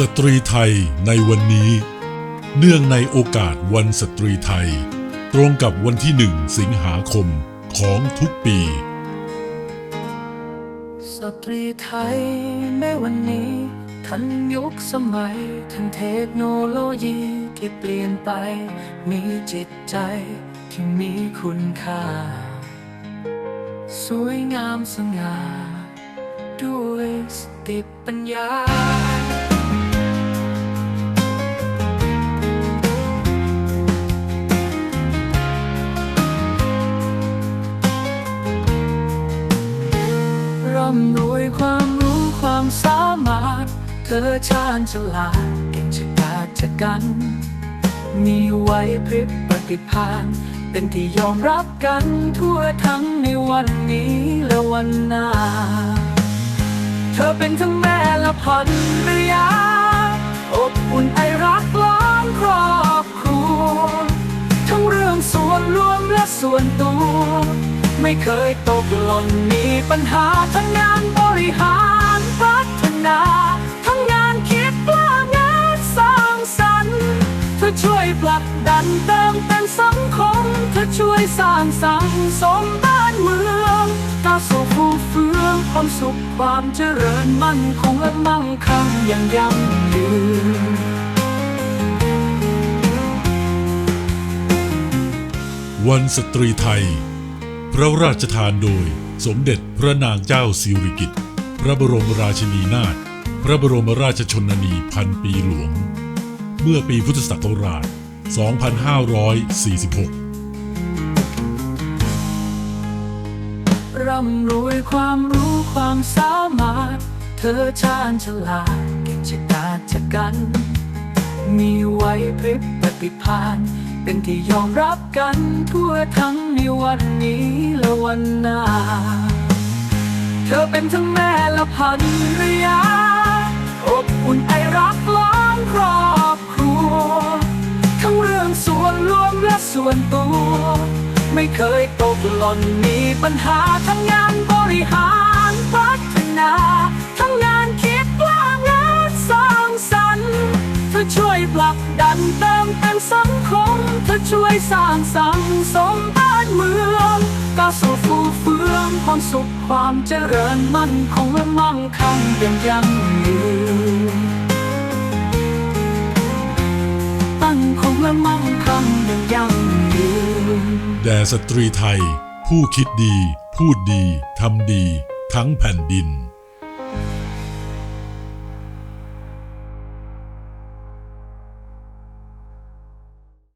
สตรีไทยในวันนี้ เนื่องในโอกาสวันสตรีไทย ตรงกับวันที่หนึ่งสิงหาคมของทุกปี สตรีไทยแม้วันนี้ ทันยุคสมัย ทันเทคโนโลยีที่เปลี่ยนไป มีจิตใจที่มีคุณค่า สวยงามสง่าด้วยสติปัญญาำรวยความรู้ความสามารถ เธอชาญฉลาดเก่งฉกาจกัน มีไหวพริบปฏิภาณเป็นที่ยอมรับกันทั่วทั้งในวันนี้และวันหน้า เธอเป็นทั้งแม่และพันรยา อบอุ่นไอรักล้อมครอบครัว ทั้งเรื่องส่วนรวมและส่วนตัว ไม่เคยตกหล่นมีปัญหาทั้งงานบริหารพัฒนา ทั้งงานคิดกล้างานสร้างสรรค์เธอช่วยผลักดันเติมเต็มสังคม เธอช่วยสร้างสังสมบ้านเมืองก้าวสู่ผู้เฟื่องความสุขความเจริญมั่นคงและมั่งคั่งอย่างยั่งยืนวันสตรีไทย พระราชทานโดย สมเด็จพระนางเจ้าสิริกิติ์พระบรมราชินีนาถพระบรมราชชนนีพันปีหลวง เมื่อปีพุทธศักราช 2546 ร่ำรวยความรู้ความสามารถ เธอชาญฉลาดเก่งชะกาจกัน มีไหวพริบปฏิภาณ เป็นที่ยอมรับกันทั่วทั้งในวันนี้และวันหน้า เธอเป็นทั้งแม่และพันรยา อบอุ่นไอรักล้อมครอบครัว ทั้งเรื่องส่วนรวมและส่วนตัว ไม่เคยตกหล่นมีปัญหาทั้งงานบริหารพัฒนาทั้งงานคิดกล้างานสร้างสรรค์เธอช่วยผลักดันเติมเต็มสังคม เธอช่วยสร้างสังสมบ้านเมืองก้าวสู่ฟูเฟืองความสุขความเจริญมั่นคงและมั่งคั่งอย่างยั่งยืนมั่นคงและมั่งคั่งอย่างยั่งยืนแด่สตรีไทย ผู้คิดดี พูดดี ทำดี ทั้งแผ่นดิน